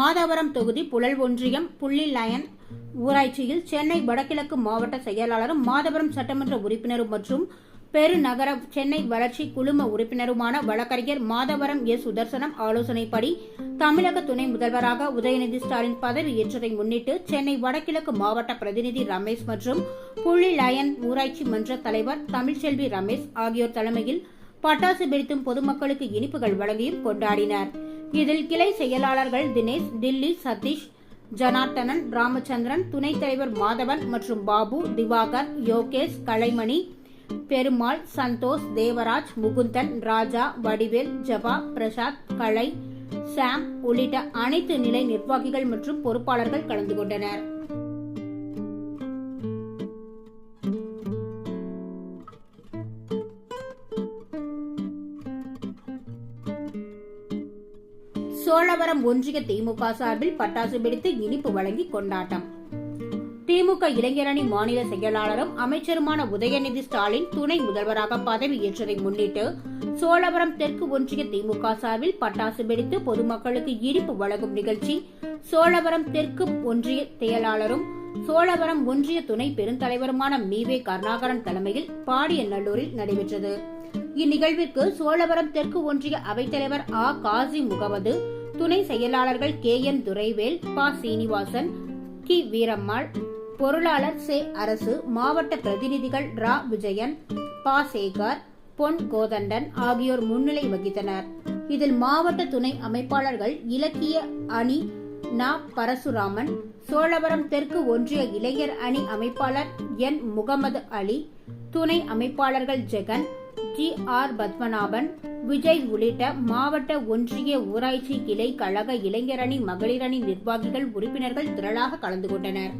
மாதவரம் தொகுதி புழல் ஒன்றியம் புள்ளி லயன் ஊராட்சியில் சென்னை வடகிழக்கு மாவட்ட செயலாளரும் மாதவரம் சட்டமன்ற உறுப்பினரும் மற்றும் பெருநகர சென்னை வளர்ச்சி குழும உறுப்பினருமான வழக்கறிஞர் மாதவரம் எஸ். சுதர்சனம் ஆலோசனைப்படி தமிழக துணை முதல்வராக உதயநிதி ஸ்டாலின் பதவியேற்றதை முன்னிட்டு சென்னை வடகிழக்கு மாவட்ட பிரதிநிதி ரமேஷ் மற்றும் புள்ளி லயன் ஊராட்சி மன்ற தலைவர் தமிழ்ச்செல்வி ரமேஷ் ஆகியோர் தலைமையில் பட்டாசு வெடித்தும் பொதுமக்களுக்கு இனிப்புகள் வழங்கியும் கொண்டாடினர். இதில் கிளை செயலாளர்கள் தினேஷ் டில்லி சதீஷ் ஜனார்த்தனன் ராமச்சந்திரன் துணைத் தலைவர் மாதவன் மற்றும் பாபு திவாகர் யோகேஷ் கலைமணி பெருமாள் சந்தோஷ் தேவராஜ் முகுந்தன் ராஜா வடிவேல் ஜபா பிரசாத் கலை சாம் உள்ளிட்ட அனைத்து நிலை நிர்வாகிகள் மற்றும் பொறுப்பாளர்கள் கலந்து கொண்டனர். சோழவரம் ஒன்றிய திமுக சார்பில் பட்டாசு பிடித்து இனிப்பு வழங்கி கொண்டாட்டம். திமுக இளைஞரணி மாநில செயலாளரும் அமைச்சருமான உதயநிதி ஸ்டாலின் துணை முதல்வராக பதவியேற்றதை முன்னிட்டு சோழவரம் தெற்கு ஒன்றிய திமுக சார்பில் பட்டாசு வெடித்து பொதுமக்களுக்கு இனிப்பு வழங்கும் நிகழ்ச்சி சோழவரம் தெற்கு ஒன்றிய செயலாளரும் சோழவரம் ஒன்றிய துணை பெருந்தலைவருமான மீவே கருணாகரன் தலைமையில் பாடியநல்லூரில் நடைபெற்றது. இந்நிகழ்விற்கு சோழவரம் தெற்கு ஒன்றிய அவைத்தலைவர் ஆ. காசி முகமது துணை செயலாளர்கள் கே. என். துரைவேல் பா. சீனிவாசன் கி. வீரம்மாள் பொருளாளர் சே. அரசு மாவட்ட பிரதிநிதிகள் ரா. விஜயன் பா. சேகர் பொன் கோதண்டன் ஆகியோர் முன்னிலை வகித்தனர். இதில் மாவட்ட துணை அமைப்பாளர்கள் இலக்கிய அணி நா. பரசுராமன் சோழவரம் தெற்கு ஒன்றிய இளைஞர் அணி அமைப்பாளர் என். முகமது அலி துணை அமைப்பாளர்கள் ஜெகன் ஜி. ஆர். பத்மநாபன் விஜய் உள்ளிட்ட மாவட்ட ஒன்றிய ஊராட்சி கிளை கழக இளைஞரணி மகளிரணி நிர்வாகிகள் உறுப்பினர்கள் திரளாக கலந்து கொண்டனர்.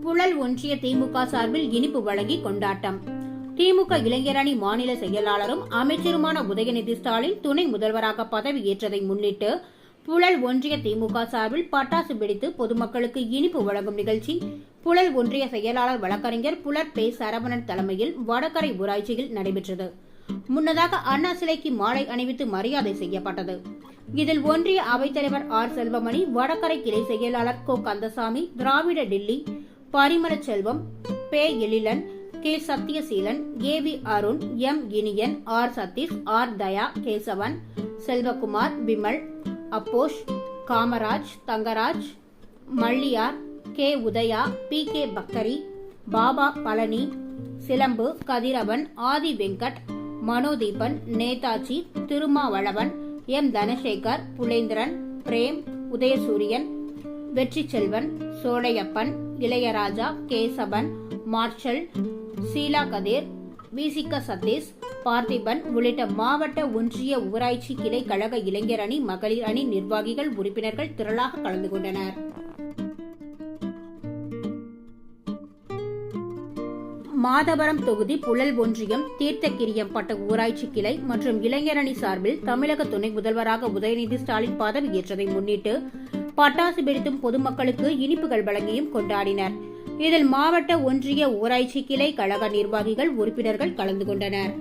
புழல் ஒன்றிய திமுக சார்பில் இனிப்பு வழங்கி கொண்டாட்டம். திமுக இளைஞரணி மாநில செயலாளரும் அமைச்சருமான உதயநிதி ஸ்டாலின் துணை முதல்வராக பதவியேற்றதை முன்னிட்டு புழல் ஒன்றிய திமுக சார்பில் பட்டாசு வெடித்து பொதுமக்களுக்கு இனிப்பு வழங்கும் நிகழ்ச்சி. புழல் ஒன்றிய செயலாளர் வழக்கறிஞர் புலர் பே சரவணன் தலைமையில் வடகரை ஊராட்சியில் நடைபெற்றது. முன்னதாக அண்ணா சிலைக்கு மாலை அணிவித்து மரியாதை செய்யப்பட்டது. இதில் ஒன்றிய அவைத்தலைவர் ஆர் செல்வமணி வடகரை கிளை செயலாளர் கோ. கந்தசாமி திராவிட டில்லி பரிமள செல்வம் பே. Ezhilan K. Sathyaseelan A. V. Arun M. Iniyan R. Sathish R. Daya Kesavan Selvakumar Vimal அப்போஷ் Kamaraj Thangaraj Malliyar K. Udaya P. K. Bakkari Baba Palani Silambu Kathiravan Aadhi Venkat Manodeepan Netaji Thirumavalavan M. Dhanasekar Pulendran Prem Udhayasuriyan Vetri Selvan Cholaiyappan Ilaiyaraja Kesavan Marshal Seela Kathir விசிக சதீஷ் பார்த்திபன் உள்ளிட்ட மாவட்ட ஒன்றிய ஊராட்சி கிளை கழக இளைஞர் அணி மகளிர் அணி நிர்வாகிகள் உறுப்பினர்கள் திரளாக கலந்து கொண்டனர். மாதவரம் தொகுதி புழல் ஒன்றியம் தீர்த்தகிரியம்பட்ட ஊராட்சி கிளை மற்றும் இளைஞரணி சார்பில் தமிழக துணை முதல்வராக உதயநிதி ஸ்டாலின் பதவியேற்றதை முன்னிட்டு பட்டாசு வெடித்தும் பொதுமக்களுக்கு இனிப்புகள் வழங்கியும் கொண்டாடினர். இதில் மாவட்ட ஒன்றிய ஊராட்சி கிளை கழக நிர்வாகிகள் உறுப்பினர்கள் கலந்து கொண்டனர்.